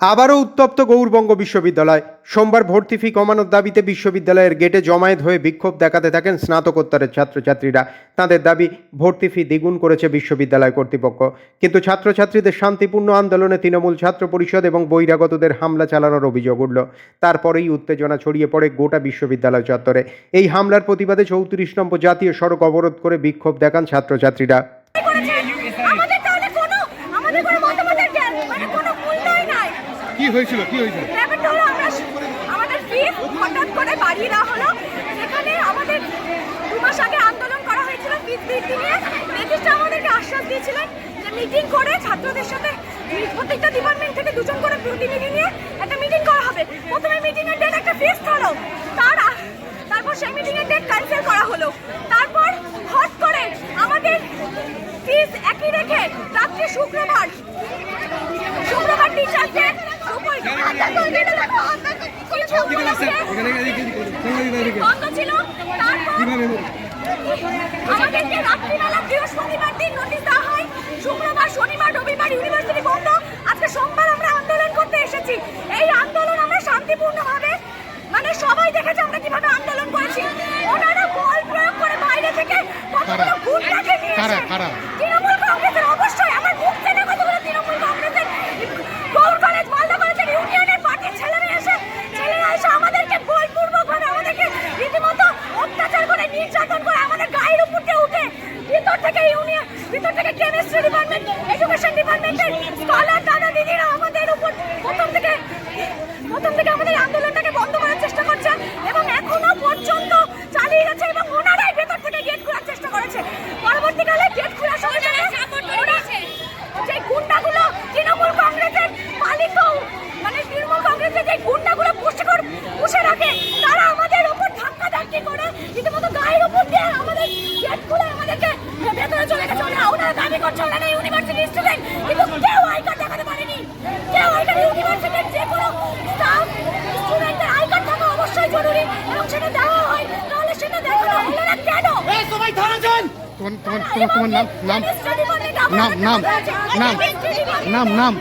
আবারও উত্তপ্ত গৌরবঙ্গ বিশ্ববিদ্যালয়। সোমবার ভর্তি ফি কমানোর দাবিতে বিশ্ববিদ্যালয়ের গেটে জমায়েত হয়ে বিক্ষোভ দেখাতে থাকেন স্নাতকোত্তরের ছাত্রছাত্রীরা। তাদের দাবি, ভর্তি ফি দ্বিগুণ করেছে বিশ্ববিদ্যালয় কর্তৃপক্ষ। কিন্তু ছাত্রছাত্রীদের শান্তিপূর্ণ আন্দোলনে তৃণমূল ছাত্র পরিষদ এবং বহিরাগতদের হামলা চালানোর অভিযোগ উঠল। তারপরেই উত্তেজনা ছড়িয়ে পড়ে গোটা বিশ্ববিদ্যালয় চত্বরে। এই হামলার প্রতিবাদে চৌত্রিশ নম্বর জাতীয় সড়ক অবরোধ করে বিক্ষোভ দেখান ছাত্রছাত্রীরা করেছে আমাদের তাহলে কোনো আমাদের কোনো মতামতের জ্ঞান মানে কোনো মূল্যই নাই কি হয়েছিল? কি হয়েছিল? আমাদের ফিস হঠাৎ করে বাড়িয়ে দেওয়া হলো। যেখানে আমাদের দু মাস আগে আন্দোলন করা হয়েছিল ফিস বৃদ্ধি নিয়ে আমাদেরকে আশ্বাস দিয়েছিলেন যে মিটিং করে ছাত্রদের সাথে প্রত্যেকটা ডিপার্টমেন্ট থেকে দুজন করে প্রতিনিধি নিয়ে একটা মিটিং করা হবে। প্রথমে মিটিং এর ডেট একটা ফিক্স হলো। তার তারপর সেই মিটিং এর ডেট ক্যান্সেল করা হলো। তারপর হট করে আমাদের ফিস একই রেখে রাত্রে শুক্রবার আমাদেরকে রাত্রিবেলা বৃহস্পতিবার দিন নোটিশ দেওয়া হয় শুক্রবার শনিবার রবিবার ইউনিভার্সিটি বন্ধ আজকে সোমবার আমরা আন্দোলন করতে এসেছি এই আন্দোলন আমরা শান্তিপূর্ণভাবে মানে সবাই দেখেছে আমরা কীভাবে আন্দোলন করেছি ওনারা বল প্রয়োগ করে বাইরে থেকে কতগুলো কারা? গুন্ডাকে নিয়ে কারা? এসে কারা? তৃণমূল কংগ্রেসের অবশ্যই আমার মুখ চেনে কতগুলো তৃণমূল কংগ্রেসের গৌর কলেজ মালদা কলেজের ইউনিয়নের পার্টির ছেলেরা এসে ছেলেরা এসে আমাদেরকে বলপূর্বক ভাবে আমাদেরকে রীতিমতো অত্যাচার করে নির্যাতন করে আমাদের গায়ের উপর দিয়ে উঠে ভিতর থেকে ইউনিয়ন ভিতর থেকে কেমিস্ট্রি ডিপার্টমেন্ট এডুকেশন ডিপার্টমেন্টের স্কলার দাদা দিদিরা আমাদের উপর প্রথম থেকে প্রথম থেকে আমাদের আন্দোলনটাকে বন্ধ করার চেষ্টা করছে এবং এখনও পর্যন্ত চালিয়ে যাচ্ছে এবং ওনারাই ভেতর থেকে গেট খোলার চেষ্টা করেছে। পরবর্তীকালে গেট খোলার সঙ্গে যে গুন্ডাগুলো তৃণমূল কংগ্রেসের পালিত মানে তৃণমূল কংগ্রেসের যে গুন্ডাগুলো পুষে কর পুষে রাখে তারা আমাদের উপর ধাক্কা ধাক্কি করে রীতিমতো গায়ের উপর দিয়ে আমাদের গেট খুলে আমাদেরকে ভেতরে চলে গেছে ওরা দাবি করছে ওনারা ইউনিভার্সিটি স্টুডেন্ট কিন্তু কেউ আই দেখাতে পারেনি। কেউ আই ইউনিভার্সিটির যে কোনো স্টাফ স্টুডেন্টের আই থাকা অবশ্যই জরুরি এবং সেটা দেওয়া হয়। তাহলে সেটা দেখানো হলো না কেন? তোমার তোমার তোমার তোমার নাম নাম নাম, নাম, নাম, নাম, নাম।